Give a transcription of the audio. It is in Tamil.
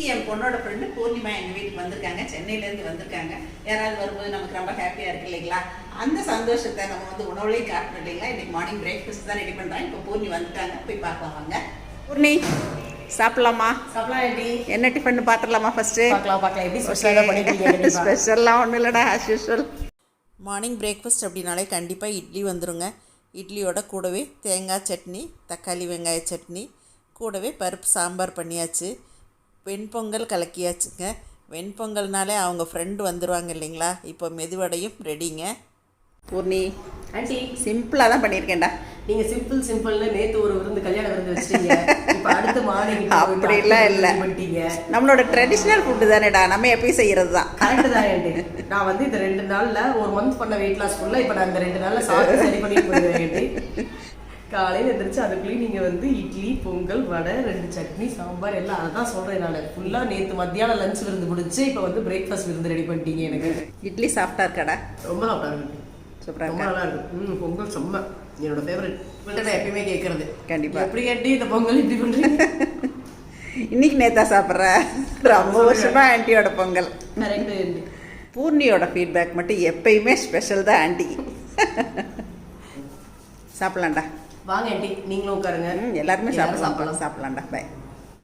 இன்னைக்கு என் பொண்ணோட ஃப்ரெண்டு பூர்ணிமா எங்கள் வீட்டுக்கு வந்திருக்காங்க. சென்னையிலேருந்து வந்திருக்காங்க. யாராவது வரும்போது நமக்கு ரொம்ப ஹாப்பியாக இருக்கு இல்லைங்களா? அந்த சந்தோஷத்தை நம்ம வந்து உணவுலையும் காட்டணும் இல்லைங்களா? இன்னைக்கு மார்னிங் பிரேக்ஃபாஸ்ட் தான் ரெடி பண்ணுறேன் இப்போ பூர்ணி வந்துட்டாங்க. போய் பார்க்கலாம் வாங்க. பூர்ணி சாப்பிடலாமா? என்ன டிஃபன் பார்த்துடலாமா ஃபர்ஸ்ட்டு பார்க்கலாம் பார்க்கலாம். எப்படி ஸ்பெஷல்லாம் ஒன்றும் இல்லைடா ஆஸ் யூஷுவல் மார்னிங் பிரேக்ஃபாஸ்ட் அப்படின்னாலே கண்டிப்பாக இட்லி வந்துருங்க. இட்லியோட கூடவே தேங்காய் சட்னி தக்காளி வெங்காய சட்னி கூடவே பருப்பு சாம்பார் பண்ணியாச்சு. வெண்பொங்கல் கலக்கியாச்சுங்க. வெண்பொங்கல்னாலே அவங்க ஃப்ரெண்டு வந்துருவாங்க இல்லைங்களா? இப்போ மெதுவடையும் ரெடிங்க பூர்ணி ஆண்டி. சிம்பிளாக தான் பண்ணியிருக்கேன்டா. நீங்க சிம்பிள் சிம்பிள்னு நேத்து ஒரு விருந்து கல்யாண விருந்து வச்சிட்டீங்க. இப்ப அடுத்து மார்னிங் அப்படிலாம் இல்ல. பண்ணிட்டீங்க. நம்மளோட ட்ரெடிஷ்னல் ஃபுட்டு தானேடா. நம்ம எப்பயும் செய்கிறது தான். கரெக்ட் தான் ஆண்டி. நான் வந்து இந்த ரெண்டு நாள்ல ஒரு மந்த் பண்ண வெயிட் லாஸ் ஃபுல்லா இப்ப நான் இந்த ரெண்டு நாள்ல சாப்பிட்டு சரி பண்ணிட்டு போயிடுவேன் ஆண்டி. காலையில எந்திரிச்சு அதுக்குள்ளேயும் நீங்க வந்து இட்லி பொங்கல் வடை ரெண்டு சட்னி சாம்பார் எல்லாம் அதான் சொல்றேன் நான். ஃபுல்லா நேத்து மத்தியானம் லஞ்ச் விருந்து முடிச்சு இப்ப வந்து பிரேக்ஃபாஸ்ட் விருந்து ரெடி பண்ணிட்டீங்க எனக்கு. இட்லி சாஃப்டாக இருக்காடா? ரொம்ப சாப்பிட்டா இருக்கு? சூப்பராக ரொம்ப நல்லா இருக்கு. ம் பொங்கல் செம்ம. என்னோட ஃபேவரட் நான் எப்பயுமே கேட்கறது கண்டிப்பா. எப்படி கேட்டி இந்த பொங்கல் இப்படி பண்றீங்க? இன்னைக்கு நேத்தா சாப்பிட்ற. ரொம்ப வருஷமா ஆன்ட்டியோட பொங்கல். பூர்ணியோட ஃபீட்பேக் மட்டும் எப்பயுமே ஸ்பெஷல் தான் ஆன்ட்டிக்கு சாப்பிட்லாம்டா. வாங்க ஆண்டி. நீங்களும் உட்காருங்க. எல்லாரும் சாப்பிடலாம் சாப்பிட்லாம்டா. பை